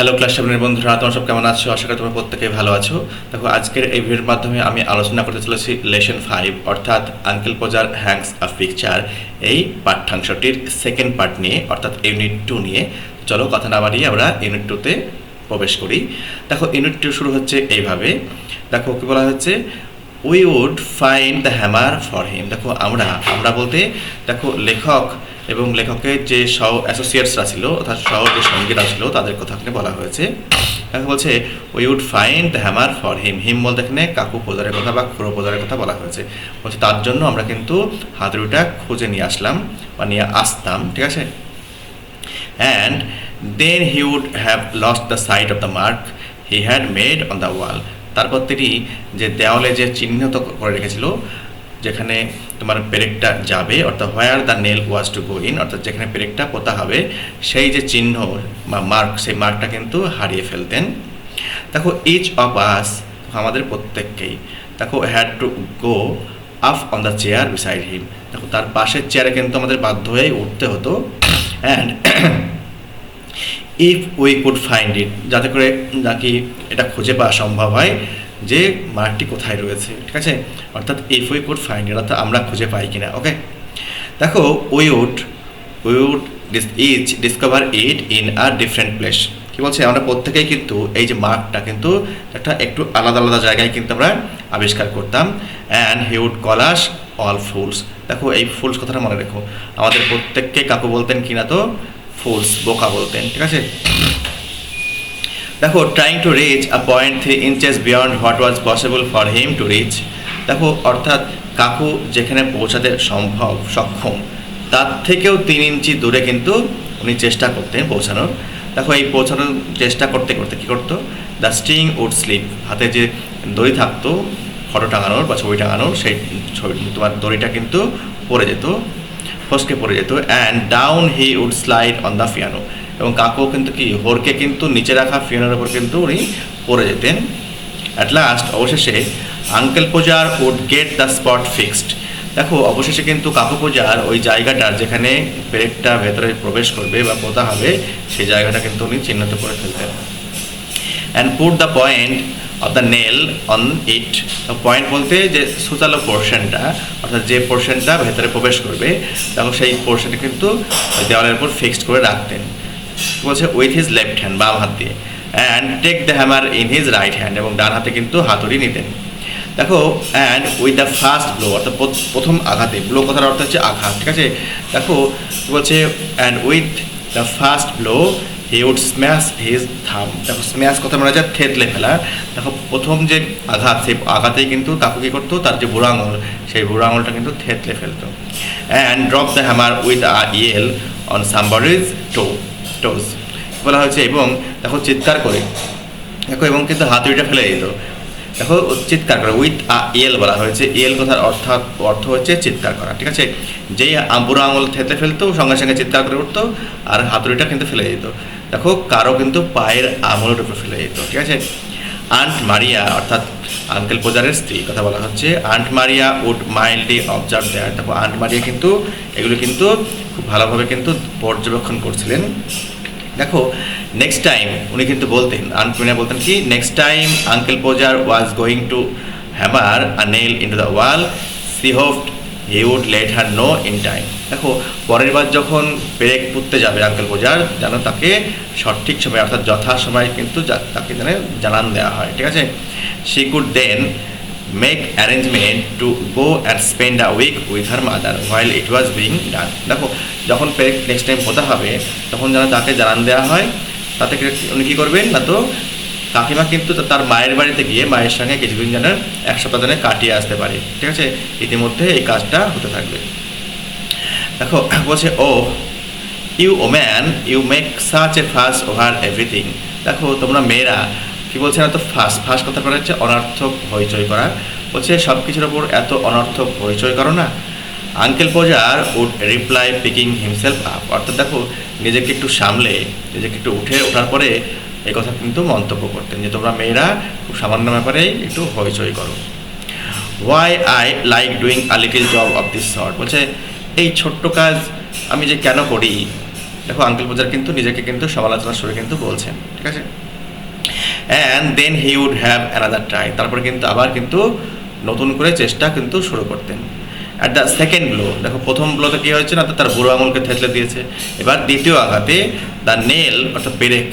Hello class সেভেনের বন্ধুরা, তোমার সব কেমন আছো? আশা করি তোমরা প্রত্যেকে ভালো আছো। দেখো, আজকের এই ভিডিওর মাধ্যমে আমি আলোচনা করতে চলেছি লেসন ফাইভ অর্থাৎ uncle Podger hangs a picture এই পাঠ্যাংশটির সেকেন্ড পার্ট নিয়ে, অর্থাৎ ইউনিট টু নিয়ে। চলো, কথা না বাড়িয়ে আমরা ইউনিট টুতে প্রবেশ করি। দেখো ইউনিট টু শুরু হচ্ছে এইভাবে। দেখো, কি বলা হচ্ছে? We would find the hammer for him দেখো, আমরা আমরা বলতে, দেখো, লেখক এবং লেখকের যে সহ অ্যাসোসিয়েটসরা ছিল, অর্থাৎ সহ যে সঙ্গীরা ছিল, তাদের কথা বলা হয়েছে। বলছে we would find hammer for him him বলতে এখানে কাকু পোজারের কথা বা খুঁড়ো পোজারের কথা বলা হয়েছে। বলছে, তার জন্য আমরা কিন্তু হাতুড়িটা খুঁজে নিয়ে আসলাম বা নিয়ে আসতাম। ঠিক আছে? And then he would have lost the sight of the mark he had made on the wall তারপর তিনি যে দেওয়ালে যে চিহ্নিত করে রেখেছিল যেখানে তোমার পেরেকটা যাবে, অর্থাৎ where the nail was to go in অর্থাৎ যেখানে পেরেকটা পোতা হবে, সেই যে চিহ্ন বা মার্ক সেই মার্কটা কিন্তু হারিয়ে ফেলতেন। দেখো ইচ অফ আস আমাদের প্রত্যেককেই, দেখো had to go up on the chair beside him দেখো, তার পাশের চেয়ারে কিন্তু আমাদের বাধ্য হয়ে উঠতে হতো। And if we could find it যাতে করে নাকি এটা খুঁজে পাওয়া সম্ভব হয় যে মার্কটি কোথায় রয়েছে, ঠিক আছে? অর্থাৎ ইফ উই কুড ফাইন্ড অর্থাৎ আমরা খুঁজে পাই কিনা ওকে দেখো we would each discover it in R different place কি বলছে? আমরা প্রত্যেকেই কিন্তু এই যে মার্কটা কিন্তু একটা একটু আলাদা আলাদা জায়গায় কিন্তু আমরা আবিষ্কার করতাম। And he would call us all fools দেখো, এই ফুলস কথাটা মনে রেখো। আমাদের প্রত্যেককে কাকু বলতেন কিনা তো? ফুলস বোকা বলতেন, ঠিক আছে? দেখো trying to reach a point three inches beyond what was possible for him to reach দেখো, অর্থাৎ কাকু যেখানে পৌঁছাতে সম্ভব, সক্ষম, তার থেকেও তিন ইঞ্চি দূরে কিন্তু উনি চেষ্টা করতেন পৌঁছানোর। দেখো, এই পৌঁছানোর চেষ্টা করতে করতে কী করতো? দ্য স্টিং উড স্লিপ হাতে যে দড়ি থাকতো, ফটো টাঙানোর বা ছবি টাঙানোর, সেই ছবি, তোমার দড়িটা কিন্তু পড়ে যেত। ফসকে পড়ে যেত and down he would slide on the piano এবং কাকু কিন্তু কি, হোরকে কিন্তু নিচে রাখা ফিয়ানোর উপর কিন্তু উনি পড়ে যেতেন। অ্যাট লাস্ট অবশেষে uncle Podger would get the spot fixed দেখো, অবশেষে কিন্তু কাকু পূজার ওই জায়গাটার যেখানে ব্রেকটা ভেতরে প্রবেশ করবে বা পোতা হবে, সেই জায়গাটা কিন্তু উনি চিহ্নিত করে ফেলতেন। And put the point of the nail on it point বলতে যে সুতালো পোর্শনটা অর্থাৎ যে পোর্শনটা ভেতরে প্রবেশ করবে তখন সেই পোর্শনটা কিন্তু দেওয়ালের উপর ফিক্সড করে রাখতেন। বলছে উইথ হিজ লেফট হ্যান্ড বাম হাত দিয়ে। And take the hammer in his right hand এবং ডান হাতে কিন্তু হাতুড়ি নিতেন। দেখো and with the first blow অর্থাৎ প্রথ- প্রথম আঘাতে ব্লো কথার অর্থ হচ্ছে আঘাত, ঠিক আছে? দেখো, বলছে and with the first blow he would smash his thumb দেখো স্ম্যাশ কথা মনে হচ্ছে থেতলে ফেলা দেখো, প্রথম যে আঘাত, সেই আঘাতেই কিন্তু তাকে কী করতো? তার যে বুড়ো আঙুল, সেই বুড়ো আঙুলটা কিন্তু থেতলে ফেলতো। And drop the hammer with a yell on somebody's toe toes বলা হয়েছে, এবং দেখো, চিৎকার করে। দেখো, এবং কিন্তু হাতুড়িটা ফেলে দিত। দেখো, চিৎকার করা উইথ আ এল বলা হয়েছে। এল কথার অর্থাৎ অর্থ হচ্ছে চিৎকার করা, ঠিক আছে? যেই বুড়ো আঙুল থেতে ফেলতো, সঙ্গে সঙ্গে চিৎকার করে উঠতো, আর হাতুড়িটা কিন্তু ফেলে দিত। দেখো কারও কিন্তু পায়ের আঙুলের উপর ফেলে দিত, ঠিক আছে? আন্ট মারিয়া অর্থাৎ আঙ্কেল পোজারের স্ত্রী, কথা বলা হচ্ছে। Aunt Maria would mildly observe there দেখো আন্ট মারিয়া কিন্তু, এগুলো কিন্তু খুব ভালোভাবে কিন্তু পর্যবেক্ষণ করছিলেন। দেখো নেক্সট টাইম উনি কিন্তু বলতেন আনপিনা বলতেন কি next time uncle Podger was going to hammer a nail into the wall she hoped he would let her know in time দেখো, পরের বার যখন ব্রেক পুঁততে যাবে আঙ্কেল পোজার যেন তাকে সঠিক সময়, অর্থাৎ যথা সময় কিন্তু তাকে যেন জানান দেওয়া হয়, ঠিক আছে? She could then make arrangement to go and spend a week with her mother while it was being done দেখো, যখন নেক্সট টাইম পোতা হবে, তখন যেন তাকে জানান দেওয়া হয়, তাতে উনি কী করবেন না তো? কাকিমা কিন্তু তার মায়ের বাড়িতে গিয়ে মায়ের সঙ্গে কিছুদিন যেন এক সপ্তাহ যেন কাটিয়ে আসতে পারে। ঠিক আছে? ইতিমধ্যে এই কাজটা হতে থাকবে। দেখো, বলছে ও you oh man you make such a fuss over everything দেখো, তোমরা মেয়েরা কি বলছে এত ফাস ফাস কথা বলা হচ্ছে অনার্থক হইচই করা। বলছে সব কিছুর ওপর এত অনার্থক হইচই করো না। Uncle Podger would reply picking himself up অর্থাৎ দেখো, নিজেকে একটু সামলে, নিজেকে একটু উঠে ওঠার পরে এই কথা কিন্তু মন্তব্য করতেন যে, তোমরা মেয়েরা খুব সামান্য ব্যাপারেই একটু হইচই করো। Why I like doing a little job of this sort বলছে, এই ছোট্ট কাজ আমি যে কেন করি? দেখো আঙ্কেল পূজার কিন্তু নিজেকে কিন্তু সমালোচনার সুরে কিন্তু বলছেন। ঠিক আছে? And then he would have another try তারপর কিন্তু আবার কিন্তু নতুন করে চেষ্টা কিন্তু শুরু করতেন। অ্যাট দ্য সেকেন্ড ব্লো দেখো প্রথম ব্লোতে কী হয়েছে না? তার বুড়ো আঙুলকে থেতলে দিয়েছে। এবার দ্বিতীয় আঘাতে দ্য নেল অর্থাৎ পেরেক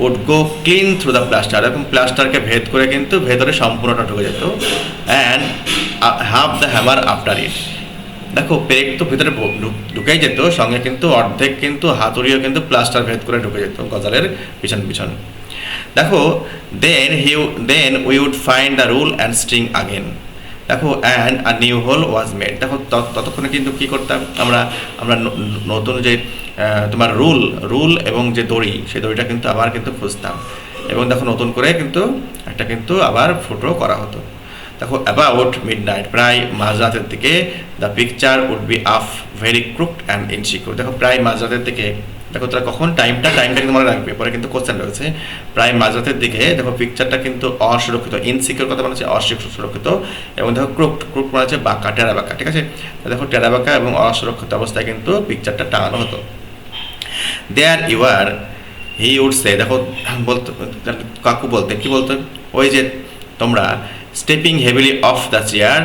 would go clean through the plaster এরকম প্লাস্টারকে ভেদ করে কিন্তু ভেতরে সম্পূর্ণটা ঢুকে যেত। And half the hammer after it দেখো পেরেক তো ভিতরে ঢু- ঢু- ঢুকেই যেত, সঙ্গে কিন্তু অর্ধেক কিন্তু হাতুড়িও কিন্তু প্লাস্টার ভেদ করে ঢুকে যেত, গজালের পিছন পিছন। দেখো then he then we would find the rule and string again দেখো and a new hole was made দেখো, তত- ততক্ষণে কিন্তু কী করতাম আমরা আমরা নতুন যে তোমার রুল রুল এবং যে দড়ি, সেই দড়িটা কিন্তু আবার কিন্তু খুঁজতাম। এবং দেখো, নতুন করে কিন্তু একটা কিন্তু আবার ফুটো করা হতো। দেখো অ্যাবাউট মিড নাইট প্রায় মাঝরাতের দিকে the picture would be up very crooked and insecure দেখো, প্রায় মাঝরাতের দিকে দেখো তারা কখন? টাইমটা টাইমটা কিন্তু মনে রাখবে। পরে কিন্তু কোশ্চেন রয়েছে। প্রায় মাঝরাতের দিকে, দেখো পিকচারটা কিন্তু অসুরক্ষিত ইনসিকিউর কথা মানে হচ্ছে, অসুরক্ষিত। এবং দেখো ক্রুকড ক্রুপ মানে হচ্ছে বাঁকা টেরা বাঁকা ঠিক আছে? দেখো টেরা বাঁকা এবং অসুরক্ষিত অবস্থায় কিন্তু পিকচারটা টাঙানো হতো। দেয়ার you R he would say দেখো, বলতো, কাকু বলতে, কি বলতো? ওই যে তোমরা stepping heavily off the chair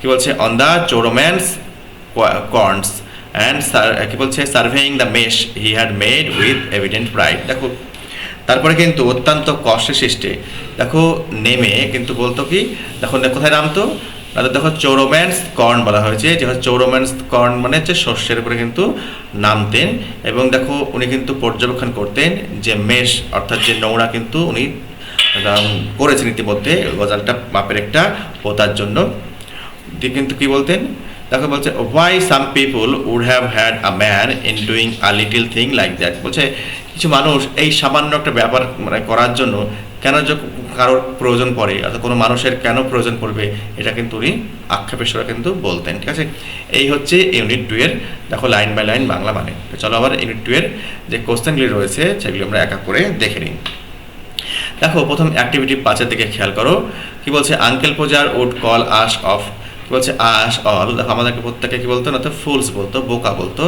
কি বলছে? On the charwoman's corns and কি বলছে? Surveying the mess he had made with evident pride দেখো, তারপরে কিন্তু অত্যন্ত কষ্টে সৃষ্টে। দেখো, নেমে কিন্তু বলতো কি? দেখো কোথায় নামতো? না, তো দেখো, চৌরোম্যান্স কর্ন বলা হয়েছে। যে চৌরোম্যান্স কর্ন মানে হচ্ছে শস্যের উপরে কিন্তু নামতেন। এবং দেখো, উনি কিন্তু পর্যবেক্ষণ করতেন যে মেষ অর্থাৎ যে নোংরা কিন্তু উনি করেছেন ইতিমধ্যে। গজালটা মাপের একটা পোতার জন্য। কিন্তু কি বলতেন? দেখো বলছে why some people would have had a man in doing a little thing like that বলছে, কিছু মানুষ এই সামান্য একটা ব্যাপার মানে করার জন্য কেন যে কারোর প্রয়োজন পড়ে? অর্থাৎ কোনো মানুষের কেন প্রয়োজন পড়বে? এটা কিন্তু উনি আক্ষেপের কিন্তু বলতেন, ঠিক আছে? এই হচ্ছে ইউনিট টু এর, দেখো লাইন বাই লাইন বাংলা মানে। চলো আবার ইউনিট টু এর যে কোশ্চেনগুলি রয়েছে, সেগুলি আমরা এক করে দেখে নিই। দেখো, প্রথম অ্যাক্টিভিটি পাঁচের দিকে খেয়াল করো। কি বলছে আঙ্কেল পূজার উড কল আশ অফ বলছে আশ অল দেখো আমাদেরকে প্রত্যেকে কি বলতো না তো, ফুলস বলতো, বোকা বলতো।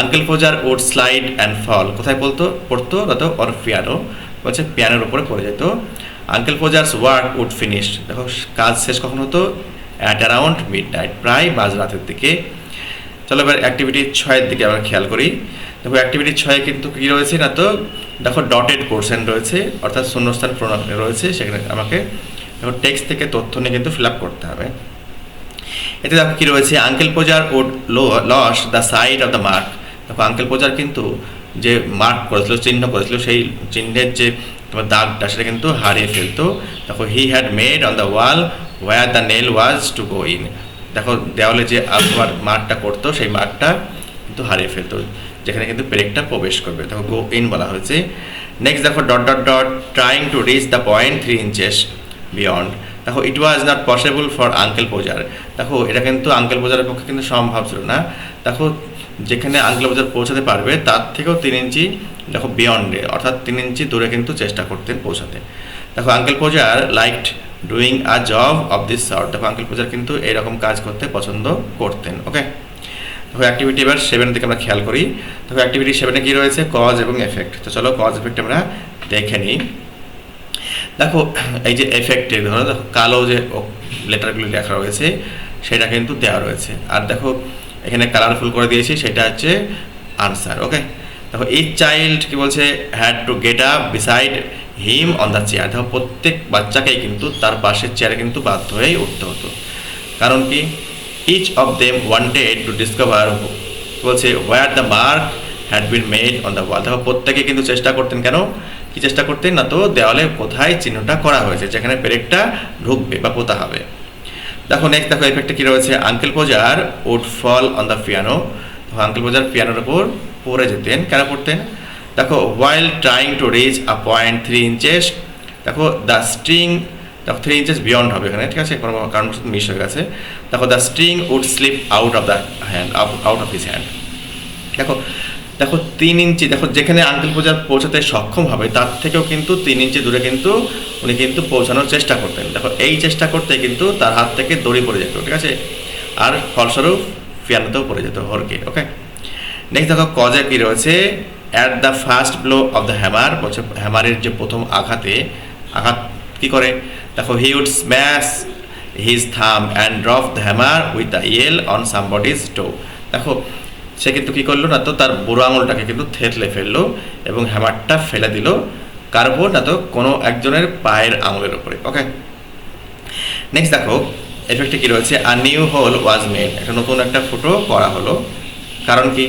Uncle Podger would slide and fall, কোথায় বলতো? পড়তো না তো অর পিয়ানো। বলছে, পিয়ানোর উপরে পড়ে যেত। Uncle Podger's work would finish দেখো, কাজ শেষ কখন হতো? অ্যাট অ্যারাউন্ড মিড নাইট প্রায় মাঝরাতের দিকে। চলো এবার অ্যাক্টিভিটি ছয়ের দিকে আমরা খেয়াল করি। দেখো, অ্যাক্টিভিটি ছয়ে কিন্তু কী রয়েছে না তো? দেখো, ডটেড পোর্শন রয়েছে, অর্থাৎ শূন্যস্থান প্রণাম রয়েছে, সেখানে আমাকে, দেখো, টেক্সট থেকে তথ্য নিয়ে কিন্তু ফিল আপ করতে হবে। এতে দেখো কী রয়েছে uncle Podger would lose the sight of the mark দেখো আঙ্কেল পোজার কিন্তু যে মার্ক করেছিল, চিহ্ন করেছিল, সেই চিহ্নের যে তোমার দাগটা, সেটা কিন্তু হারিয়ে ফেলতো। দেখো he had made on the wall where the nail was to go in দেখো, দেওয়ালে যে আবার মার্কটা করতো, সেই মার্কটা কিন্তু হারিয়ে ফেলতো, যেখানে কিন্তু পেরেকটা প্রবেশ করবে। দেখো গো ইন বলা হয়েছে। নেক্সট দেখো dot dot dot trying to reach the point three inches beyond দেখো it was not possible for uncle Podger দেখো, এটা কিন্তু আঙ্কেল পোজারের পক্ষে কিন্তু সম্ভব ছিল না। দেখো, যেখানে আঙ্কেল পোজার পৌঁছাতে পারবে, তার থেকেও তিন ইঞ্চি, দেখো বিয়ন্ডে অর্থাৎ তিন ইঞ্চি দূরে কিন্তু চেষ্টা করতেন পৌঁছাতে। দেখো uncle Podger liked doing a job of this sort দেখো আঙ্কেল পোজার কিন্তু এরকম কাজ করতে পছন্দ করতেন ওকে দেখো অ্যাক্টিভিটি এবার সেভেন থেকে আমরা খেয়াল করি। দেখো অ্যাক্টিভিটি সেভেনে কী রয়েছে? কজ এবং এফেক্ট তো চলো কজ এফেক্ট আমরা দেখে নিই। দেখো, এই যে এফেক্টের ধরো দেখো, কালো যে লেটারগুলি লেখা রয়েছে, সেটা কিন্তু দেওয়া রয়েছে। আর দেখো, এখানে কালারফুল করে দিয়েছি, সেটা হচ্ছে আনসার ওকে দেখো ইচ চাইল্ড কি বলছে had to get up beside him on the chair দেখো, প্রত্যেক বাচ্চাকেই কিন্তু তার পাশের চেয়ারে কিন্তু বাধ্য হয়েই উঠতে হতো। কারণ কি? Each of them wanted to discover বলছে where the mark had been made on the wall দেখো, প্রত্যেকে কিন্তু চেষ্টা করতেন কেন? কি চেষ্টা করতেন না তো? দেওয়ালে কোথায় চিহ্নটা করা হয়েছে? যেখানে পেরেকটা ঢুকবে বা পোতা হবে। দেখো নেক্সট দেখো এফেক্টে কী রয়েছে? Uncle Podger would fall on the piano uncle Podger পিয়ানোর উপর পড়ে যেতেন। কেন পড়তেন? দেখো while trying to reach a point three inches দেখো দ্য স্ট্রিং দেখো থ্রি ইঞ্চেস বিয়ন্ড হবে এখানে, ঠিক আছে? কোনো কারণ মিস হয়ে গেছে। দেখো the string would slip out of the hand out of his hand দেখো দেখো, তিন ইঞ্চি, দেখো, যেখানে আঙ্কেল পূজা পৌঁছাতে সক্ষম হবে, তার থেকেও কিন্তু তিন ইঞ্চি দূরে কিন্তু উনি কিন্তু পৌঁছানোর চেষ্টা করতেন। দেখো, এই চেষ্টা করতে কিন্তু তার হাত থেকে দড়ি পড়ে যেত, ঠিক আছে? আর ফলস্বরূপ পিয়ানোতেও পড়ে যেত হরকে ওকে নেক্সট দেখো, কজে কি রয়েছে? At the first blow of the hammer বলছে হ্যামারের যে প্রথম আঘাতে, আঘাত কি করে? দেখো he would smash his thumb and drop the hammer with the yell on somebody's toe দেখো সে কিন্তু কী করল না তো তার বুড়ো আঙুলটাকে কিন্তু থেতলে ফেলল এবং হ্যামারটা ফেলে দিল কার উপর না তো কোনো একজনের পায়ের আঙুলের উপরে ওকে নেক্সট দেখো এফেক্টে কী রয়েছে? আর নিউ হোল ওয়াজ মেড একটা নতুন একটা ফুটো করা হলো। কারণ কি?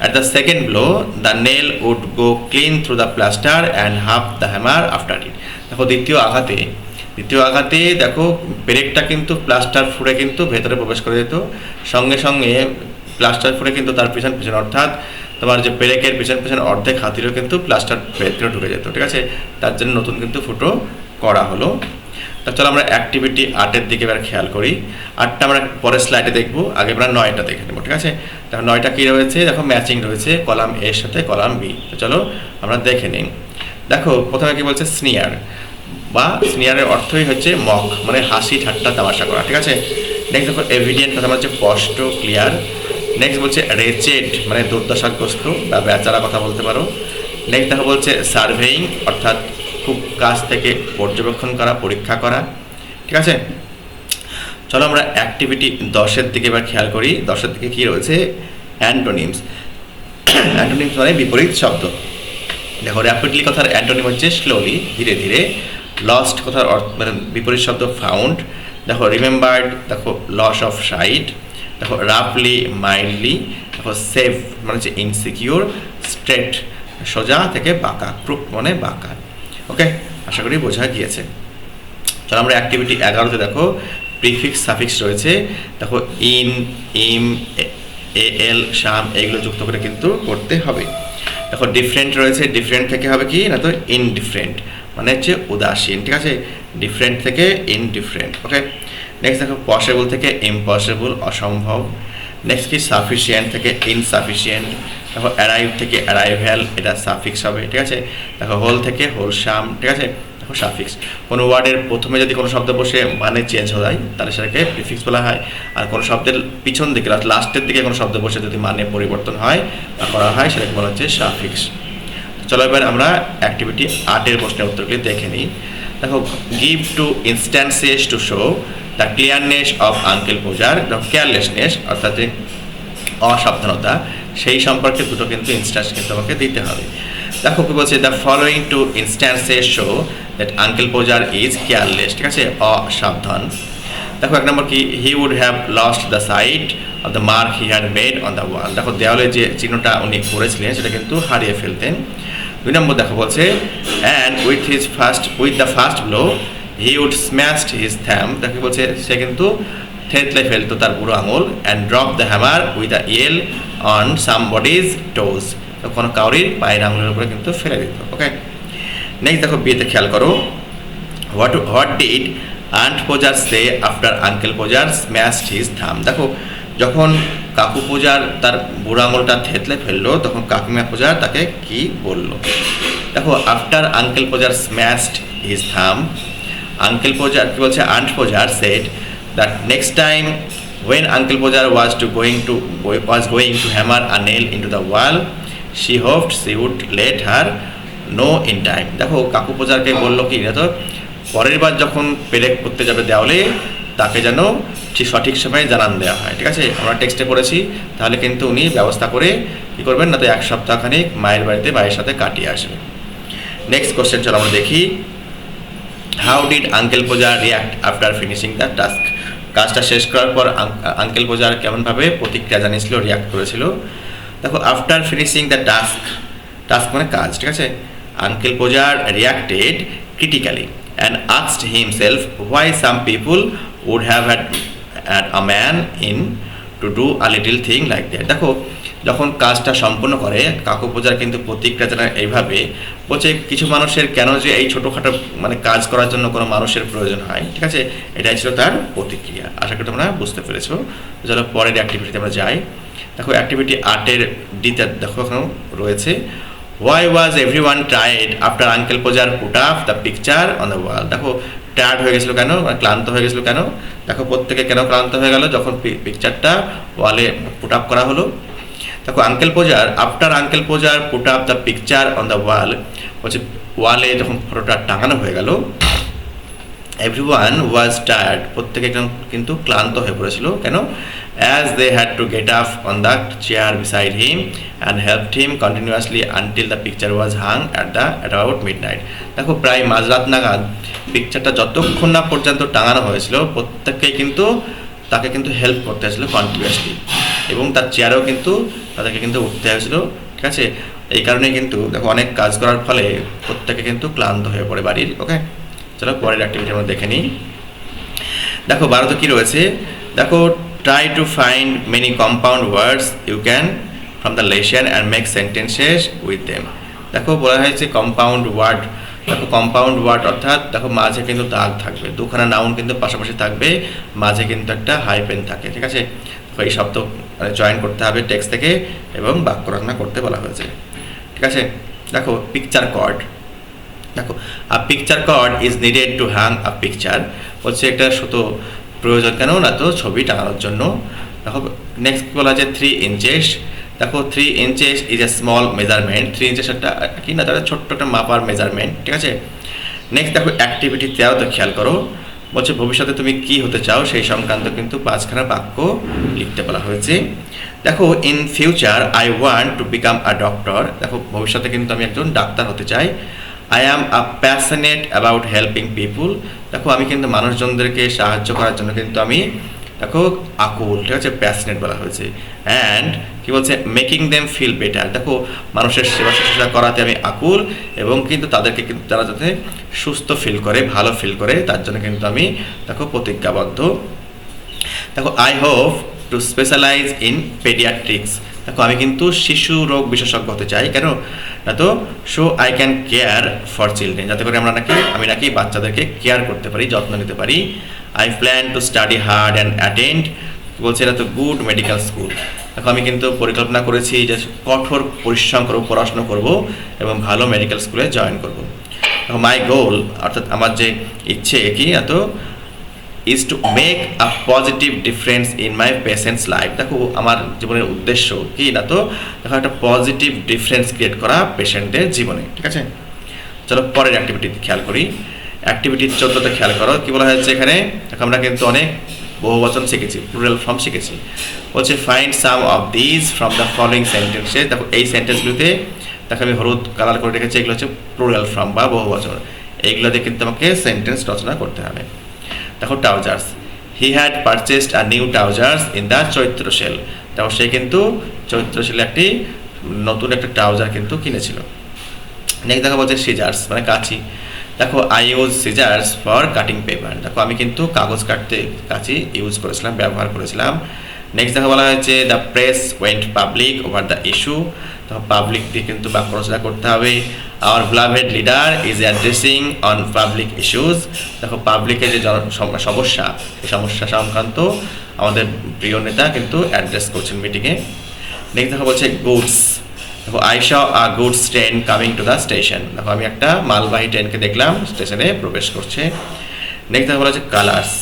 At the second blow the nail would go clean through the plaster and half the hammer after it দেখো, দ্বিতীয় আঘাতে দ্বিতীয় আঘাতে দেখো, ব্রেকটা কিন্তু প্লাস্টার ফুড়ে কিন্তু ভেতরে প্রবেশ করে যেত। সঙ্গে সঙ্গে প্লাস্টার ফুড়ে কিন্তু তার পিছন পিছন, অর্থাৎ তোমার যে ব্রেকের পিছন পিছন অর্ধেক হাতিরও কিন্তু প্লাস্টার ভেতরে ঢুকে যেত, ঠিক আছে? তার জন্য নতুন কিন্তু ফুটো করা হলো। তা চলো আমরা অ্যাক্টিভিটি আটের দিকে এবার খেয়াল করি। আটটা আমরা পরের স্লাইডে দেখব, আগে আমরা নয়টা দেখে নেব, ঠিক আছে? দেখো নয়টা কী রয়েছে? দেখো ম্যাচিং রয়েছে কলাম এর সাথে কলাম বি তো চলো আমরা দেখে নিই। দেখো, প্রথমে কি বলছে? স্নিয়ার বা স্নিয়ারের অর্থই হচ্ছে মক মানে হাসি ঠাট্টা তামাশা করা, ঠিক আছে? নেক্সট দেখো এভিডিয়েন্ট কথা হচ্ছে স্পষ্ট ক্লিয়ার নেক্সট বলছে রেচেড মানে দুর্দশাগ্রস্ত, বা বেচারা কথা বলতে পারো। নেক্সট দেখো বলছে সার্ভেইং অর্থাৎ খুব কাছ থেকে পর্যবেক্ষণ করা, পরীক্ষা করা। ঠিক আছে? চলো আমরা অ্যাক্টিভিটি দশের দিকে এবার খেয়াল করি। দশের দিকে কী রয়েছে? অ্যান্টোনিমস অ্যান্টোনিমস মানে বিপরীত শব্দ। দেখো র্যাপিডলি কথার অ্যান্টোনিম হচ্ছে স্লোলি ধীরে ধীরে। লস্ট কথার অর্থ মানে বিপরীত শব্দ ফাউন্ড দেখো রিমেম্বার্ড দেখো লস অফ সাইট দেখো রাফলি মাইল্ডলি দেখো সেফ মানে হচ্ছে ইনসিকিউর স্ট্রেট সোজা থেকে বাঁকা ক্রুপ মানে বাঁকা। ওকে আশা করি বোঝা গিয়েছে। চলো আমরা অ্যাক্টিভিটি এগারোতে দেখো। প্রিফিক্স সাফিক্স রয়েছে। দেখো ইন ইম এ এল শাম এগুলো যুক্ত করে কিন্তু করতে হবে। দেখো ডিফারেন্ট রয়েছে। ডিফারেন্ট থেকে হবে কি? না তো ইনডিফারেন্ট মানে হচ্ছে উদাসীন। ঠিক আছে? ডিফারেন্ট থেকে ইনডিফারেন্ট ওকে নেক্সট দেখো পসিবল থেকে ইম্পসিবল অসম্ভব। নেক্সট কি? সাফিসিয়েন্ট থেকে ইনসাফিসিয়েন্ট দেখো অ্যারাইভ থেকে অ্যারাইভ্যাল এটা সাফিক্স হবে, ঠিক আছে? দেখো হোল থেকে হোলসাম ঠিক আছে? দেখো সাফিক্স কোনো ওয়ার্ডের প্রথমে যদি কোনো শব্দ বসে মানে চেঞ্জ হয়ে যায়, তাহলে সেটাকে প্রিফিক্স বলা হয়। আর কোনো শব্দের পিছন দিকে লাস্টের দিকে কোনো শব্দ বসে যদি মানে পরিবর্তন হয় বা করা হয়, সেটাকে বলা হচ্ছে সাফিক্স চলো এবার আমরা অ্যাক্টিভিটি আটের প্রশ্নের উত্তরগুলি দেখে নিই। দেখো give two instances to show the clearness of uncle Podger carelessness অর্থাৎ যে অসাবধানতা, সেই সম্পর্কে দুটো কিন্তু ইনস্ট্যান্স কিন্তু আমাকে দিতে হবে। দেখো কি বলছে the following two instances show that uncle Podger is careless ঠিক আছে? অসাবধান। দেখো, এক নম্বর কি he would have lost the sight of the mark he had made on the wall দেখো দেওয়ালে যে চিহ্নটা উনি করেছিলেন, সেটা কিন্তু হারিয়ে ফেলতেন। দুই নম্বর দেখো বলছে and with his first with the first blow he would smashed his thumb দেখো বলছে, সে কিন্তু থেতলে ফেলতো তার বুড়ো আঙুল and drop the hammer with the yell on somebody's toes কোনো কাউরির পায়ের আঙুলের উপরে কিন্তু ফেলে দিত ওকে নেক্সট দেখো, বিয়েতে খেয়াল করো। What what did aunt Podger say after uncle Podger smashed his thumb দেখো, যখন কাকু পূজার তার বুড়ো আঙুলটা থেতলে ফেলল, তখন কাকিমা পূজার তাকে কি বলল? দেখো after uncle Podger smashed his thumb uncle Podger কি বলছে? Aunt Podger said that next time when uncle pojar was to going to, was going to hammer a nail into the wall, she hoped she would let her know in time. দেখো, কাকু পোজারকে বলল কি তো পরের বার যখন পেরেক করতে যাবে দেওয়ালে, তাকে যেন ঠিক সঠিক সময়ে জানান দেওয়া হয়। ঠিক আছে? আমরা টেক্সটে পড়েছি, তাহলে কিন্তু উনি ব্যবস্থা করে কী করবেন না, তো এক সপ্তাহখানিক মায়ের বাড়িতে মায়ের সাথে কাটিয়ে আসবে নেক্সট কোশ্চেন চলো আমরা দেখি। How did uncle Podger react after finishing the task কাজটা শেষ করার পর আঙ্কেল পূজার কেমনভাবে প্রতিক্রিয়া জানিয়েছিল রিয়াক্ট করেছিল? দেখো after finishing the task task মানে কাজ, ঠিক আছে? Uncle Podger reacted critically and asked himself why some people would have had had a man in to do a little thing like that দেখো যখন কাজটা সম্পূর্ণ করে, কাকু পূজার কিন্তু প্রতিক্রিয়া জানায় এইভাবে, বলছে কিছু মানুষের কেন যে এই ছোটোখাটো মানে কাজ করার জন্য কোনো মানুষের প্রয়োজন হয়, ঠিক আছে? এটাই ছিল তার প্রতিক্রিয়া। আশা করি তোমরা বুঝতে পেরেছ। চলো পরের অ্যাক্টিভিটিতে আমরা যাই। দেখো অ্যাক্টিভিটি আর্টের ডিতে দেখো এখনও রয়েছে। Why was every one tired after uncle Podger put up the picture on the wall দেখো টায়ার্ড হয়ে গেছিল কেন? মানে ক্লান্ত হয়ে গেছিল কেন? দেখো, প্রত্যেকে কেন ক্লান্ত হয়ে গেল? যখন পিকচারটা ওয়ালে পুট আপ করা হলো দেখো uncle Podger after uncle Podger put up the picture on the wall হচ্ছে ওয়ালে যখন ফটোটা টাঙানো হয়ে গেল এভরি ওয়ান ওয়াজ টায়ার্ড প্রত্যেকে একদম কিন্তু ক্লান্ত হয়ে পড়েছিল। কেন? As they had to get up on the chair beside him and help him continuously until the picture was hung at the about midnight দেখো, প্রায় মাঝরাত নাগাদ পিকচারটা যতক্ষণ না পর্যন্ত টাঙানো হয়েছিল, প্রত্যেককেই কিন্তু তাকে কিন্তু হেল্প করতে হয়েছিল কন্টিনিউয়াসলি এবং তার চেয়ারেও কিন্তু তাদেরকে কিন্তু উঠতে হয়েছিল, ঠিক আছে? এই কারণে কিন্তু দেখো অনেক কাজ করার ফলে প্রত্যেকে কিন্তু ক্লান্ত হয়ে পড়ে বাড়ির ওকে চলো পরের অ্যাক্টিভিটি আমরা দেখে নিই। দেখো ভারতে কী রয়েছে? দেখো try to find many compound words you can from the lesson and make sentences with them দেখো, বলা হয়েছে কম্পাউন্ড ওয়ার্ড দেখো কম্পাউন্ড ওয়ার্ড অর্থাৎ দেখো, মাঝে কিন্তু দাগ থাকবে, দুখানা নাউন কিন্তু পাশাপাশি থাকবে, মাঝে কিন্তু একটা হাই পেন থাকে, ঠিক আছে? এই শব্দ জয়েন করতে হবে টেক্সট থেকে এবং বাক্য রচনা করতে বলা হয়েছে। ঠিক আছে? দেখো পিকচার কর্ড দেখো a picture cord is needed to hang a picture হচ্ছে একটা সুতো প্রয়োজন কেন? না তো ছবি টাঙানোর জন্য। দেখো নেক্সট বলা আছে? থ্রি ইঞ্চেস দেখো three inches is a small measurement three inches একটা কি না তারা ছোট্ট একটা মাপার মেজারমেন্ট ঠিক আছে? নেক্সট দেখো অ্যাক্টিভিটি তেরোতে খেয়াল করো। বলছে, ভবিষ্যতে তুমি কি হতে চাও সেই সংক্রান্ত কিন্তু পাঁচখানা বাক্য লিখতে বলা হয়েছে। দেখো, in future I want to become a doctor. দেখো, ভবিষ্যতে কিন্তু আমি একজন ডাক্তার হতে চাই। I am a passionate about helping people. দেখো, আমি কিন্তু মানুষজনদেরকে সাহায্য করার জন্য কিন্তু আমি দেখো, আকুল, ঠিক আছে? প্যাশনেট বলা হয়েছে। অ্যান্ড কি বলছে? মেকিং দেম ফিল বেটার দেখো, মানুষের সেবা শুশ্রূষা করাতে আমি আকুল এবং কিন্তু তাদেরকে কিন্তু তারা যাতে সুস্থ ফিল করে, ভালো ফিল করে, তার জন্য কিন্তু আমি দেখো, প্রতিজ্ঞাবদ্ধ। দেখো I hope to specialise in paediatrics দেখো, আমি কিন্তু শিশু রোগ বিশেষজ্ঞ হতে চাই। কেন? না তো so I can care for children যাতে করে আমরা নাকি, আমি নাকি বাচ্চাদেরকে কেয়ার করতে পারি, যত্ন নিতে পারি। I plan to study hard and attend বলছে এটা তো গুড মেডিকেল স্কুল এখন আমি কিন্তু পরিকল্পনা করেছি যে কঠোর পরিশ্রম করব, পড়াশোনা করব এবং ভালো মেডিকেল স্কুলে জয়েন করব। মাই গোল অর্থাৎ আমার যে ইচ্ছে কি এত is to make a positive difference in my patients life দেখো, আমার জীবনের উদ্দেশ্য কি না তো, দেখো, একটা পজিটিভ ডিফারেন্স ক্রিয়েট করা পেশেন্টের জীবনে, ঠিক আছে? চলো, পরের অ্যাক্টিভিটি খেয়াল করি। অ্যাক্টিভিটি চোদ্দোতে খেয়াল করো। কি বলা হয়েছে এখানে? আমরা কিন্তু অনেক বহু বচন শিখেছি প্লুরাল ফর্ম শিখেছি। বলছে find some of this from the following সেন্টেন্সে দেখো, এই সেন্টেন্সগুলোতে দেখো আমি হলুদ কালার করে রেখেছি, এগুলো হচ্ছে প্লুরাল ফর্ম বা বহু বচন। এইগুলোতে কিন্তু আমাকে সেন্টেন্স রচনা করতে হবে। দেখো trousers he had purchased a new trousers in the Chaitra sale. দেখো, সে কিন্তু চৈত্র সেলে একটি নতুন একটা ট্রাউজার কিন্তু কিনেছিল। নেক্সট দেখো বলছে সিজার্স মানে কাঁচি। দেখো I use scissors for cutting paper দেখো, আমি কিন্তু কাগজ কাটতে কাছে ইউজ করেছিলাম, ব্যবহার করেছিলাম। নেক্সট দেখো, বলা হয়েছে the press went public over the issue তো পাবলিক দিয়ে কিন্তু বাক্য রচনা করতে হবে। Our beloved leader is addressing on public issues দেখো পাবলিকের যে সমস্যা, এই সমস্যা সংক্রান্ত আমাদের প্রিয় নেতা কিন্তু অ্যাড্রেস করছেন মিটিংয়ে নেক্সট দেখো, বলছে গুডস দেখো I saw a goods train coming to the station দেখো, আমি একটা মালবাহী ট্রেনকে দেখলাম স্টেশনে প্রবেশ করছে। নেক্সট দেখো, বলা হচ্ছে কালার্স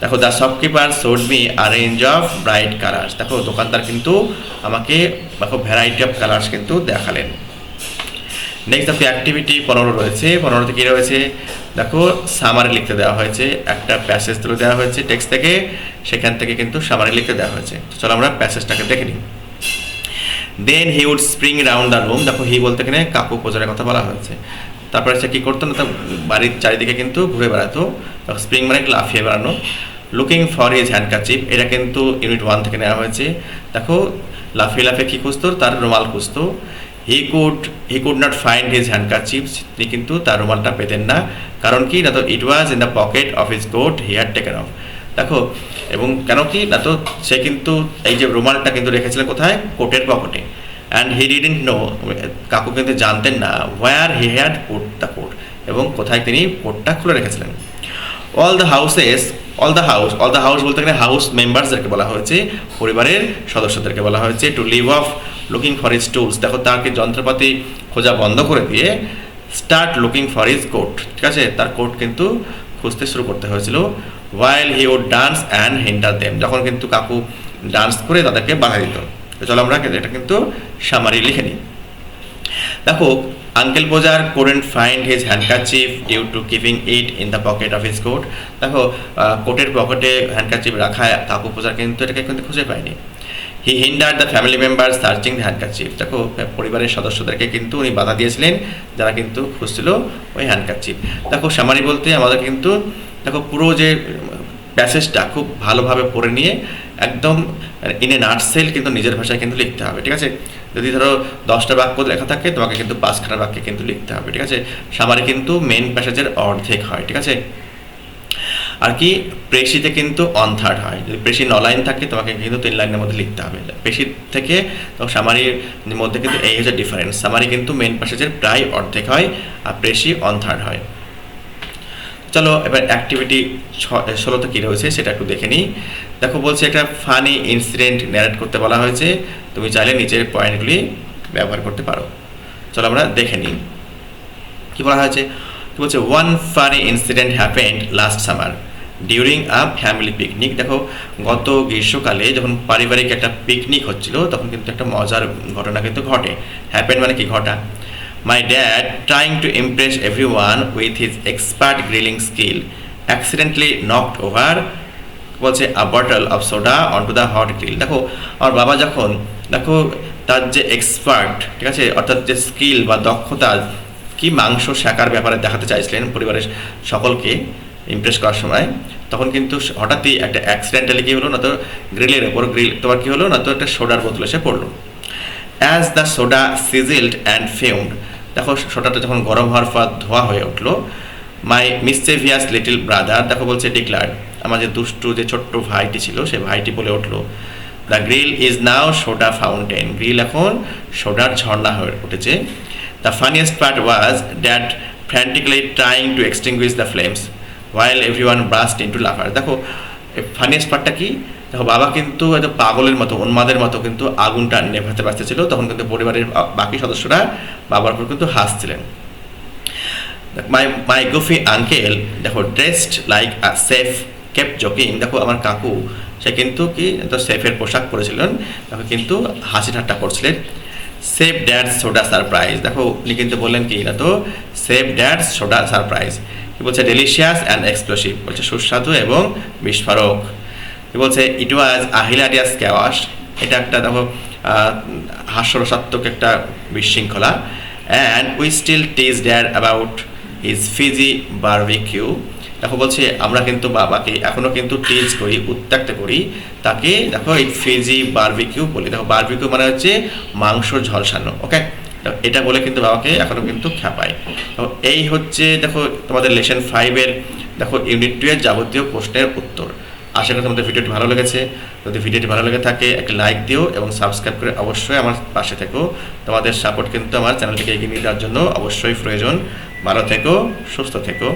দেখো the shopkeeper showed me a range of bright colours দেখো, দোকানদার কিন্তু আমাকে, দেখো ভ্যারাইটি অফ কালার্স কিন্তু দেখালেন। নেক্সট দেখো অ্যাক্টিভিটি পনেরো রয়েছে। পনেরোতে কী রয়েছে? দেখো সামারি লিখতে দেওয়া হয়েছে। একটা প্যাসেজ তুলে দেওয়া হয়েছে টেক্সট থেকে। সেখান থেকে কিন্তু সামারি লিখতে দেওয়া হয়েছে। চলো আমরা প্যাসেজটাকে দেখে নিই। Then he would spring round the room দেখো হি বলতে এখানে কাকু পোজারের কথা বলা হয়েছে। তারপরে সে কী করতো না তো বাড়ির চারিদিকে কিন্তু ঘুরে বেড়াতো। স্প্রিং মানে লাফিয়ে বেড়ানো। লুকিং ফর হিজ হ্যান্ডকাচিপ এটা কিন্তু ইউনিট ওয়ান থেকে নেওয়া হয়েছে। দেখো, লাফিয়ে লাফিয়ে কী খুঁজতো? তার রুমাল খুঁজতো। He could he could not find his handkerchiefs তিনি কিন্তু তার রুমালটা পেতেন না। কারণ কি? না তো it was in the pocket of his coat he had taken off দেখো, এবং কেন কি? না তো সে কিন্তু এই যে রুমালটা কিন্তু রেখেছিলেন কোথায়? কোটের পকেটে। অ্যান্ড হি ডিডেন্ট নো কাকু কিন্তু জানতেন না where he had put the coat এবং কোথায় তিনি কোটটা খুলে রেখেছিলেন। All the houses all the house all the house বলতে গেলে হাউস মেম্বার্সদেরকে বলা হয়েছে, পরিবারের সদস্যদেরকে বলা হয়েছে to leave off looking for his tools দেখো, তাকে যন্ত্রপাতি খোঁজা বন্ধ করে দিয়ে start looking for his coat ঠিক আছে? তার কোট কিন্তু খুঁজতে শুরু করতে হয়েছিল। While he would dance and hinder them যখন কিন্তু কাকু ডান্স করে তাদেরকে বাধা দিত। চলো আমরা এটা কিন্তু সামারি লিখে নিই। দেখো uncle Podger couldn't find his handkerchief due to keeping it in the pocket of his coat দেখো কোটের পকেটে হ্যান্ডকাচিফ রাখা কাকু বোজার কিন্তু এটাকে কিন্তু খুঁজে পায়নি। He hinder the family member searching the handkerchief দেখো, পরিবারের সদস্যদেরকে কিন্তু উনি বাধা দিয়েছিলেন, যারা কিন্তু খুঁজছিল ওই হ্যান্ডকাচিফ দেখো সামারি বলতে আমাদের কিন্তু দেখো, পুরো যে প্যাসেজটা খুব ভালোভাবে পড়ে নিয়ে একদম ইন এ নাটসেল কিন্তু নিজের ভাষায় কিন্তু লিখতে হবে, ঠিক আছে? যদি ধরো দশটা বাক্য লেখা থাকে, তোমাকে কিন্তু পাঁচখানা বাক্যে কিন্তু লিখতে হবে, ঠিক আছে? সামারি কিন্তু মেন প্যাসেজের অর্ধেক হয়, ঠিক আছে? আর কি প্রেসিতে কিন্তু অন থার্ড হয়, যদি প্রেসি ন লাইন থাকে, তোমাকে কিন্তু তিন লাইনের মধ্যে লিখতে হবে প্রেসি থেকে সামারির মধ্যে কিন্তু এই হচ্ছে ডিফারেন্স সামারি কিন্তু মেন প্যাসেজের প্রায় অর্ধেক হয়, আর প্রেসি অন থার্ড হয়। চলো এবার অ্যাক্টিভিটি ষোলোতে কী রয়েছে সেটা একটু দেখে নিই। দেখো বলছে একটা ফানি ইনসিডেন্ট ন্যারেট করতে বলা হয়েছে। তুমি চাইলে নিচের পয়েন্টগুলি ব্যবহার করতে পারো। চলো আমরা দেখে নিই। কী বলা হয়েছে? কি বলছে one funny incident happened last summer during a family picnic দেখো, গত গ্রীষ্মকালে যখন পারিবারিক একটা পিকনিক হচ্ছিল, তখন কিন্তু একটা মজার ঘটনা কিন্তু ঘটে। হ্যাপেন্ড মানে কি ঘটা? My dad, trying to impress everyone with his expert grilling skill, accidentally knocked over বলছে a bottle of soda on to the hot grill দেখো আমার বাবা যখন দেখো তার যে এক্সপার্ট ঠিক আছে অর্থাৎ যে স্কিল বা দক্ষতা কি মাংস শাকার ব্যাপারে দেখাতে চাইছিলেন পরিবারের সকলকে ইমপ্রেস করার সময় তখন কিন্তু হঠাৎই একটা অ্যাক্সিডেন্টালি কী হলো না তো গ্রিলের ওপর গ্রিল তোমার কী হলো না তো একটা সোডার বোতল এসে পড়ল। As the soda sizzled and found দেখো সোডাটা যখন গরম হওয়ার পর ধোয়া হয়ে উঠল মাই মিসচেভিয়াস লিটিল ব্রাদার দেখো বলছে ডিক্লার, আমার যে দুষ্টু, যে ছোট্ট ভাইটি ছিল, সে ভাইটি বলে উঠল the grill is now soda fountain grill এখন সোডার ঝর্ণা হয়ে উঠেছে। The funniest part was that frantically trying to extinguish the flames while everyone burst into laughter দেখো ফানিয়েস্ট পার্টটা কি? দেখো, বাবা কিন্তু এত পাগলের মতো, উন্মাদের মতো কিন্তু আগুনটা নেভাতে পারতেছিল তখন কিন্তু পরিবারের বাকি সদস্যরা বাবার উপর কিন্তু হাসছিলেন। মাই মাই গুফি আঙ্কেল দেখো dressed like a chef keep joking দেখো, আমার কাকু, সে কিন্তু কি, তো সেফের পোশাক পরেছিলেন। দেখো কিন্তু হাসি ঠাট্টা করছিলেন। সেফ ড্যাড সোডা সারপ্রাইজ দেখো, উনি কিন্তু বললেন কি, না তো সেফ ড্যাড সোডা সারপ্রাইজ কি বলছে ডেলিশিয়াস অ্যান্ড এক্সপ্লোসিভ বলছে, সুস্বাদু এবং বিস্ফোরক। বলছে ইট ওয়াজ আহিলারিয়াস ক্যাওয়াস এটা একটা দেখো হাস্যরসাত্মক একটা বিশৃঙ্খলা। And we still tease dad about his fizzy barbecue দেখো বলছে, আমরা কিন্তু বাবাকে এখনও কিন্তু টিজ করি, উত্ত্যক্ত করি। তাকে দেখো, এই ফিজি বারবিকিউ বলি। দেখো বারবিকিউ মানে হচ্ছে মাংস ঝলসানো ওকে এটা বলে কিন্তু বাবাকে এখনও কিন্তু খ্যাপায়। তো এই হচ্ছে, দেখো, তোমাদের লেসন ফাইভের দেখো ইউনিট টু এর যাবতীয় প্রশ্নের উত্তর। আশা করি তোমাদের ভিডিওটি ভালো লেগেছে। যদি ভিডিওটি ভালো লেগে থাকে, একটা লাইক দিও এবং সাবস্ক্রাইব করে অবশ্যই আমার পাশে থেকো। তোমাদের সাপোর্ট কিন্তু আমার চ্যানেলটিকে এগিয়ে নিয়ে যাওয়ার জন্য অবশ্যই প্রয়োজন। ভালো থেকো, সুস্থ থেকো।